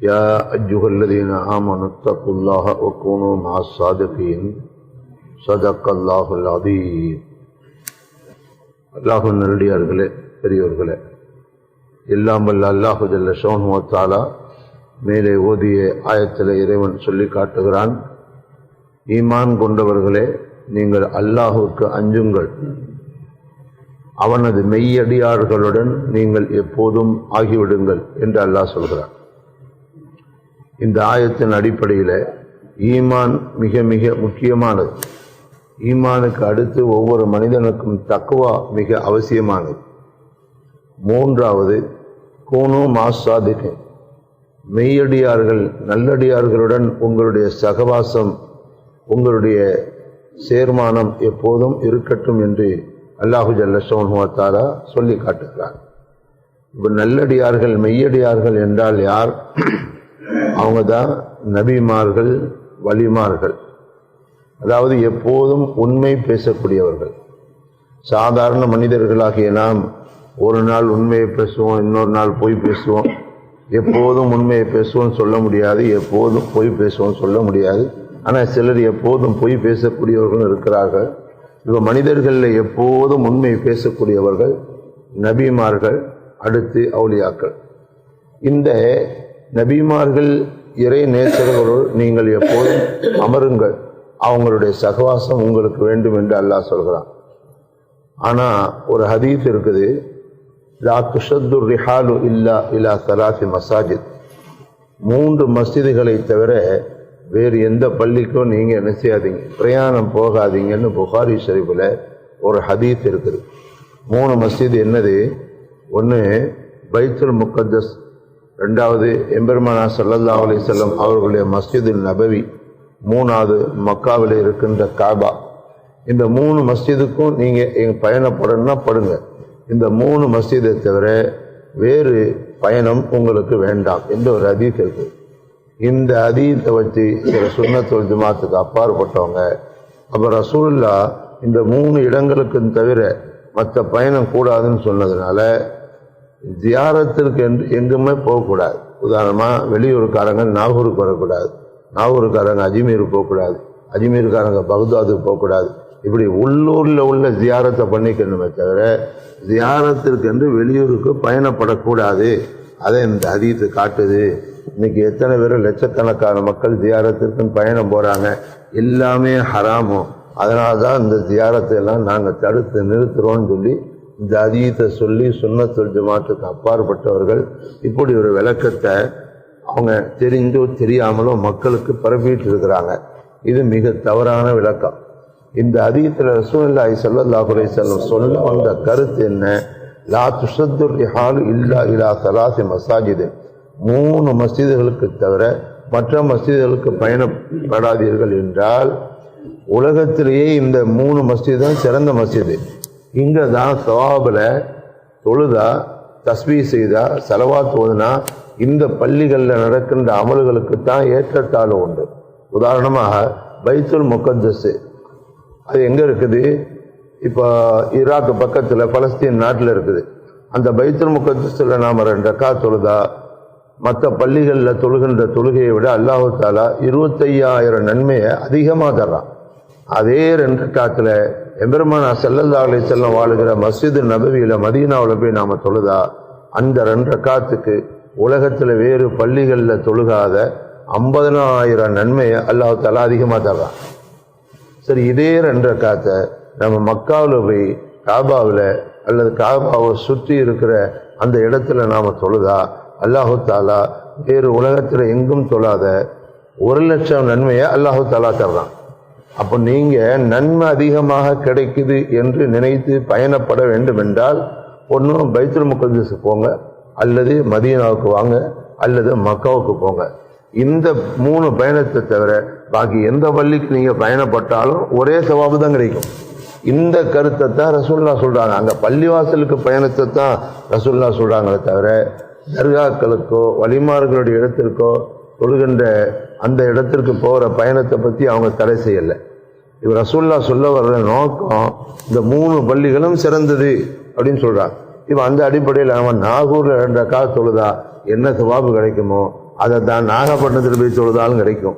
يا أيها الذين آمنوا اتقوا الله وكونوا مع الصادقين صدق الله العظيم அல்லாஹு நல்லடியார்களே பெரியோர்களே எல்லாம் வல்ல அல்லாஹு ஜல்ல ஷோன்முவத்தாலா மேலே ஓதிய ஆயத்தில் இறைவன் சொல்லி காட்டுகிறான் ஈமான் கொண்டவர்களே நீங்கள் அல்லாஹுக்கு அஞ்சுங்கள் அவனது மெய்யடியார்களுடன் நீங்கள் எப்போதும் ஆகிவிடுங்கள் என்று அல்லாஹ் சொல்கிறார் இந்த ஆயத்தின் அடிப்படையில் ஈமான் மிக மிக முக்கியமானது. ஈமானுக்கு அடுத்து ஒவ்வொரு மனிதனுக்கும் தக்குவா மிக அவசியமானது. மூன்றாவது கோனோ மாசாதிகன் மெய்யடியார்கள் நல்லடியார்களுடன் உங்களுடைய சகவாசம் உங்களுடைய சேர்மானம் எப்போதும் இருக்கட்டும் என்று அல்லாஹு ஜல்லசோன்ஹுவத்தாரா சொல்லி காட்டுகிறார். இப்போ நல்லடியார்கள் மெய்யடியார்கள் என்றால் யார்? அவங்க தான் நபிமார்கள் வலிமார்கள். அதாவது எப்போதும் உண்மை பேசக்கூடியவர்கள். சாதாரண மனிதர்களாகிய நாம் ஒரு நாள் உண்மையை பேசுவோம் இன்னொரு நாள் பொய் பேசுவோம். எப்போதும் உண்மையை பேசுவோம் சொல்ல முடியாது எப்போதும் பொய் பேசுவோம் சொல்ல முடியாது. ஆனால் சிலர் எப்போதும் பொய் பேசக்கூடியவர்களும் இருக்கிறார்கள். இப்போ மனிதர்களில் எப்போதும் உண்மை பேசக்கூடியவர்கள் நபிமார்கள் அடுத்து அவுளியாக்கள். இந்த நபிமார்கள் இறை நேசர்களோடு நீங்கள் எப்போதும் அமருங்கள். அவங்களுடைய சகவாசம் உங்களுக்கு வேண்டும் என்று அல்லாஹ் சொல்கிறான். ஆனால் ஒரு ஹதீத் இருக்குது. லா துஷத்து ரிஹாலு இல்லா இலா சலாசி மசாஜித். மூன்று மஸ்ஜிதுகளை தவிர வேறு எந்த பள்ளிக்கும் நீங்கள் என்ன செய்யாதீங்க. பிரயாணம் போகாதீங்கன்னு புகாரி ஷரீஃபில் ஒரு ஹதீத் இருக்குது. மூணு மஸ்ஜித் என்னது? ஒன்று பைத்துல் முக்கத்தஸ் ரெண்டாவது எம்பெருமானா சல்லல்லா அலி செல்லம் அவர்களுடைய மஸ்ஜிதுல் நபவி மூணாவது மக்காவில் இருக்கின்ற காபா. இந்த மூணு மஸ்ஜிதுக்கும் நீங்கள் எங்கள் பயணப்படணும்னா படுங்க. இந்த மூணு மஸ்ஜிதை தவிர வேறு பயணம் உங்களுக்கு வேண்டாம் என்ற ஒரு அதீத் இருக்கு. இந்த அதீத்தை வச்சு சில சுண்ணத்தொழில் ஜமாத்துக்கு அப்பாற்பட்டவங்க அப்புறம் ரசூல்லா இந்த மூணு இடங்களுக்கு தவிர மற்ற பயணம் கூடாதுன்னு சொன்னதுனால ஜியாரத்திற்கு என்று எங்குமே போகக்கூடாது. உதாரணமாக வெளியூருக்காரங்க நாகூருக்கு வரக்கூடாது. நாகூருக்காரங்க அஜ்மீர் போகக்கூடாது. அஜ்மீருக்காரங்க பகுதாதுக்கு போகக்கூடாது. இப்படி உள்ளூரில் உள்ள ஜியாரத்தை பண்ணிக்கணுமே தவிர ஜியாரத்திற்கென்று வெளியூருக்கு பயணப்படக்கூடாது. அதை இந்த அதிகத்து காட்டுது. இன்னைக்கு எத்தனை பேர் லட்சக்கணக்கான மக்கள் ஜியாரத்திற்குன்னு பயணம் போகிறாங்க எல்லாமே ஹராமும் அதனால தான் இந்த ஜியாரத்தை எல்லாம் நாங்கள் தடுத்து நிறுத்துகிறோன்னு சொல்லி இந்த அதீத்தை சொல்லி சுண்ணத்துல் ஜமாத்துக்கு அப்பாற்பட்டவர்கள் இப்படி ஒரு விளக்கத்தை அவங்க தெரிஞ்சோ தெரியாமலோ மக்களுக்கு பரப்பிட்டு இருக்கிறாங்க இது மிக தவறான விளக்கம். இந்த அதீத்தில் ரசூல்லாய் சல்லாஹுரை செல்லம் சொல்ல வந்த கருத்து என்ன? லா துஷத்துர் ரிஹாலு இல்லா இலா சலாசி மசாஜிது மூணு மஸ்ஜிதுகளுக்கு தவிர மற்ற மஸ்ஜிதுகளுக்கு பயணப்படாதீர்கள் என்றால் உலகத்திலேயே இந்த மூணு மஸ்ஜித் தான் சிறந்த மஸ்ஜிது. இங்கே தான் சவாபில் தொழுதா தஸ்மீ செய்தா செலவா தோதுனா இந்த பள்ளிகளில் நடக்கின்ற அமல்களுக்கு தான் ஏற்றத்தாழ்வு உண்டு. உதாரணமாக பைத்துல் முகத்தஸு அது எங்கே இருக்குது? இப்போ ஈராக் பக்கத்தில் பலஸ்தீன் நாட்டில் இருக்குது. அந்த பைத்துல் முகத்தஸில் நாம் ரெண்டு ரக்கா தொழுதா மற்ற பள்ளிகளில் தொழுகின்ற தொழுகையை விட அல்லாஹு தாலா இருபத்தையாயிரம் நன்மையை அதிகமாக தர்றான். அதே ரெண்டு காத்தில் எம்பெருமானா செல்லல்லா அலி செல்லம் வாழுகிற மஸ்ஜிது நபவியில மதீனாவில் போய் நாம தொழுதா? அந்த ரெண்டு காத்துக்கு உலகத்தில் வேறு பள்ளிகளில் தொழுகாத ஐம்பதனாயிரம் நன்மையை அல்லாஹ் தலா அதிகமாக தர்றான். சரி இதே ரெண்டு காத்தை நம்ம மக்காவில் போய் காபாவில் அல்லது காபாவை சுற்றி இருக்கிற அந்த இடத்துல நாம் தொழுதா? அல்லாஹு தாலா வேறு உலகத்தில் எங்கும் தொழாத ஒரு லட்சம் நன்மையை அல்லாஹு தாலா தர்றான். அப்போ நீங்க நன்மை அதிகமாக கிடைக்குது என்று நினைத்து பயணப்பட வேண்டும் என்றால் ஒன்றும் பைத்துல் முகதீஸ் போங்க அல்லது மதீனாவுக்கு வாங்க அல்லது மக்காவுக்கு போங்க. இந்த மூணு பயணத்தை தவிர பாக்கி எந்த பள்ளிக்கு நீங்க பயணப்பட்டாலும் ஒரே சவாபு தான் கிடைக்கும். இந்த கருத்தை தான் ரசூல்லா சொல்றாங்க. அங்க பள்ளிவாசலுக்கு பயணத்தை தான் ரசூல்லா சொல்றாங்களே தவிர தர்காக்களுக்கோ வலிமார்களுடைய இடத்திற்கோ தொழுகின்ற அந்த இடத்திற்கு போகிற பயணத்தை பற்றி அவங்க தடை செய்யலை. இவர் ரசூல்லா சொல்ல வர்ற நோக்கம் இந்த மூணு பள்ளிகளும் சிறந்தது அப்படின்னு சொல்கிறான் இவன் அந்த அடிப்படையில் அவன் நாகூரில் ரெண்டு அக்கா தொழுதா என்ன சுவாபு கிடைக்குமோ அதை தான் நாகப்பட்டினத்தில் போய் தொழுதாலும் கிடைக்கும்.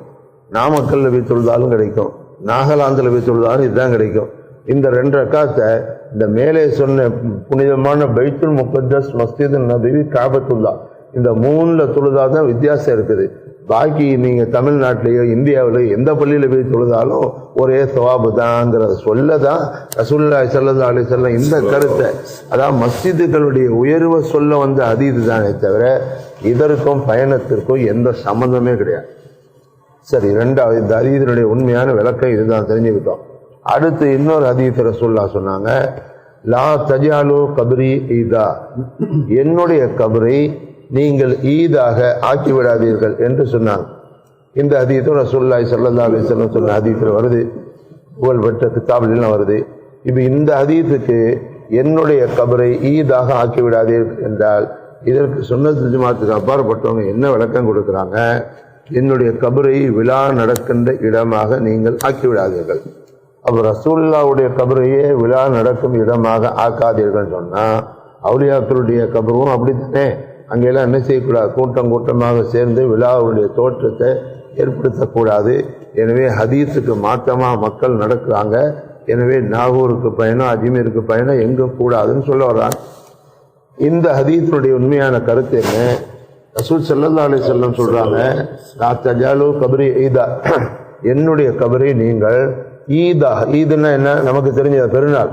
நாமக்கல்லில் போய் தொழுதாலும் கிடைக்கும். நாகாலாந்தில் போய் தொழுதாலும் இதுதான் கிடைக்கும். இந்த ரெண்டு அக்காத்தை இந்த மேலே சொன்ன புனிதமான பைத்துல் முகத்தஸ் மஸ்ஜித் நபி காபத்துல்லா இந்த மூணில் தொழுதா தான் வித்தியாசம் இருக்குது. பாக்கி நீங்க தமிழ்நாட்டிலேயோ இந்தியாவிலேயோ எந்த பள்ளியில போய் தொழுதாலும் ஒரே சவாபு தான்ங்கிறத சொல்ல தான் ரசூல்லா சல்லா அலி சொல்ல இந்த கருத்தை. அதாவது மஸ்ஜிதுகளுடைய உயர்வை சொல்ல வந்த அதீது தானே தவிர இதற்கும் பயணத்திற்கும் எந்த சம்மந்தமே கிடையாது. சரி ரெண்டாவது இந்த அதீதனுடைய உண்மையான விளக்கம் இதுதான் தெரிஞ்சுக்கிட்டோம். அடுத்து இன்னொரு அதீத ரசூல்லா சொன்னாங்க லா தஜாலு கபரி ஈதா. என்னுடைய கபரை நீங்கள் ஈதாக ஆக்கிவிடாதீர்கள் என்று சொன்னாங்க இந்த அதீதம் ரசூல்லாய் சல்லா அலிஸ்லம் சொன்ன அதீதத்தில் வருது. புகழ்பெற்ற கித்தாபிலாம் வருது. இப்போ இந்த அதீதத்துக்கு என்னுடைய கபரை ஈதாக ஆக்கி விடாதீர்கள் என்றால் இதற்கு சுன்னத்து ஜமாத்துக்கு அப்பாற்பட்டவங்க என்ன விளக்கம் கொடுக்குறாங்க? என்னுடைய கபரை விழா நடக்கின்ற இடமாக நீங்கள் ஆக்கி விடாதீர்கள் அப்போ ரசூல்லாவுடைய கபரையே விழா நடக்கும் இடமாக ஆக்காதீர்கள் சொன்னால் அவுலியாக்களுடைய கபரும் அப்படித்தானே? அங்கெல்லாம் என்ன செய்யக்கூடாது? கூட்டம் கூட்டமாக சேர்ந்து விழாவுடைய தோற்றத்தை ஏற்படுத்தக்கூடாது. எனவே ஹதீஸுக்கு மாற்றமாக மக்கள் நடக்கிறாங்க. எனவே நாகூருக்கு பயணம் அஜ்மீருக்கு பயணம் எங்கே கூடாதுன்னு சொல்ல வர்றாங்க. இந்த ஹதீஸினுடைய உண்மையான கருத்து என்ன? ரசூல் செல்லல்லா அலி செல்லம் சொல்கிறாங்க ராத்தஜாலு கபரி ஈதா. என்னுடைய கபரை நீங்கள் ஈதா ஈதுன்னா என்ன? நமக்கு தெரிஞ்ச பெருநாள்.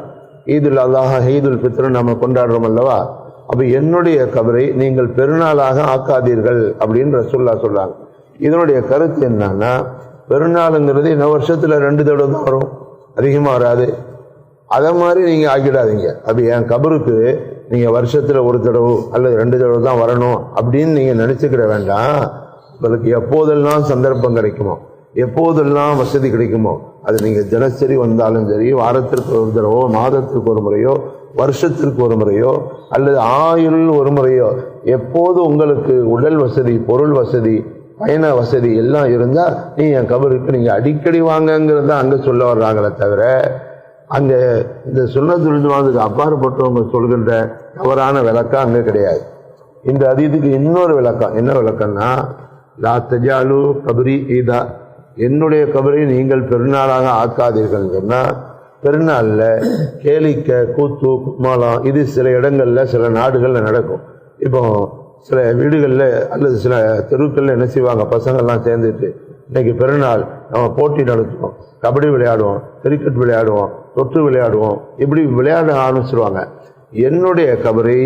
ஈதுல் அல்லாஹ் ஈதுல் பித்ரு நம்ம கொண்டாடுறோம் அல்லவா? அப்ப என்னுடைய கபரை நீங்கள் பெருநாளாக ஆக்காதீர்கள் அப்படின்னு ரசுல்லா சொல்றாங்க. இதனுடைய கருத்து என்னன்னா பெருநாளுங்கிறது இந்த வருஷத்துல ரெண்டு தடவை தான் வரும். அதிகமா வராது. அதை மாதிரி நீங்க ஆக்கிடாதீங்க. அப்படி என் கபருக்கு நீங்க வருஷத்துல ஒரு தடவை அல்லது ரெண்டு தடவை தான் வரணும் அப்படின்னு நீங்க நினச்சிக்கிற வேண்டாம். உங்களுக்கு எப்போதெல்லாம் சந்தர்ப்பம் கிடைக்குமோ எப்போதெல்லாம் வசதி கிடைக்குமோ அது நீங்க தினசரி வந்தாலும் சரி வாரத்திற்கு ஒரு தடவோ மாதத்திற்கு ஒரு முறையோ வருஷத்திற்கு ஒரு முறையோ அல்லது ஆயுள் ஒரு முறையோ எப்போது உங்களுக்கு உடல் வசதி பொருள் வசதி பயண வசதி எல்லாம் இருந்தால் நீ என் கபருக்கு நீங்கள் அடிக்கடி வாங்கங்கிறத அங்கே சொல்ல வர்றாங்களே தவிர அங்கே இந்த சுண்ணத்துக்கு அப்பாற்பட்டவங்க சொல்கின்ற தவறான விளக்கம் அங்கே கிடையாது. இந்த அதீதுக்கு இன்னொரு விளக்கம் என்ன விளக்கம்னா லா தஜாலு கபரி ஈதா. என்னுடைய கபரை நீங்கள் பெருநாளாக ஆக்காதீர்கள் சொன்னால் பெருநாளில் கேளிக்க கூத்து கும்மாளம் இது சில இடங்களில் சில நாடுகளில் நடக்கும். இப்போ சில வீடுகளில் அல்லது சில தெருக்களில் என்ன செய்வாங்க? பசங்கள்லாம் சேர்ந்துட்டு இன்னைக்கு பெருநாள் நம்ம போட்டி நடத்துவோம். கபடி விளையாடுவோம் கிரிக்கெட் விளையாடுவோம் தொற்று விளையாடுவோம். இப்படி விளையாட ஆரம்பிச்சிருவாங்க. என்னுடைய கபரை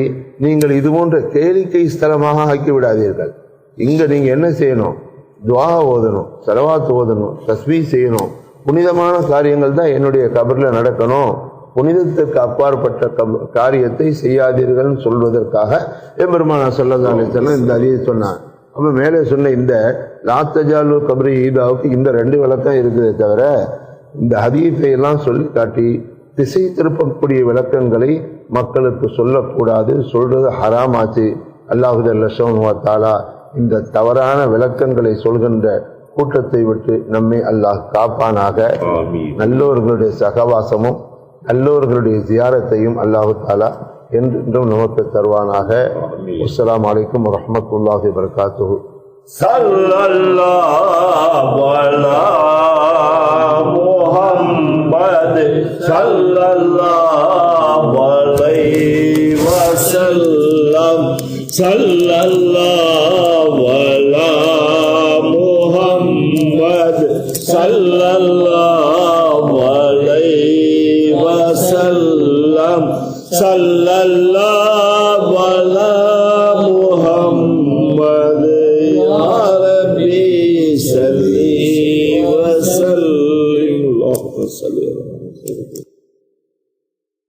நீங்கள் இது போன்ற கேளிக்கை ஸ்தலமாக ஆக்கி விடாதீர்கள் இங்கே நீங்கள் என்ன செய்யணும்? துவா ஓதணும் செலவாத்து ஓதணும் தஸ்மி செய்யணும். புனிதமான காரியங்கள் தான் என்னுடைய கபரில் நடக்கணும். புனிதத்திற்கு அப்பாற்பட்ட காரியத்தை செய்யாதீர்கள்னு சொல்வதற்காக எம்பெருமான சொல்ல இந்த அழியை சொன்னான் அப்ப மேலே சொன்ன இந்த லாத்தஜாலு கபரி ஈதாவுக்கு இந்த ரெண்டு விளக்கம் இருக்குதே தவிர இந்த ஹதீஃபை எல்லாம் சொல்லி காட்டி திசை திருப்பக்கூடிய விளக்கங்களை மக்களுக்கு சொல்லக்கூடாது சொல்றது ஹராமாச்சு. அல்லாஹுதல்ல தாலா இந்த தவறான விளக்கங்களை சொல்கின்ற கூட்டத்தை விட்டு நம்மை அல்லாஹ் காப்பானாக. நல்லோர்களுடைய சகவாசமும் நல்லோர்களுடைய ஜியாரத்தையும் அல்லாஹு தாலா என்றென்றும் நமக்கு தருவானாக. அஸ்ஸலாமு அலைக்கும் வரஹ்மத்துல்லாஹி வபரகாத்துஹு. சல்லல்லாஹு வஸல்லம் சல்லல்லாஹு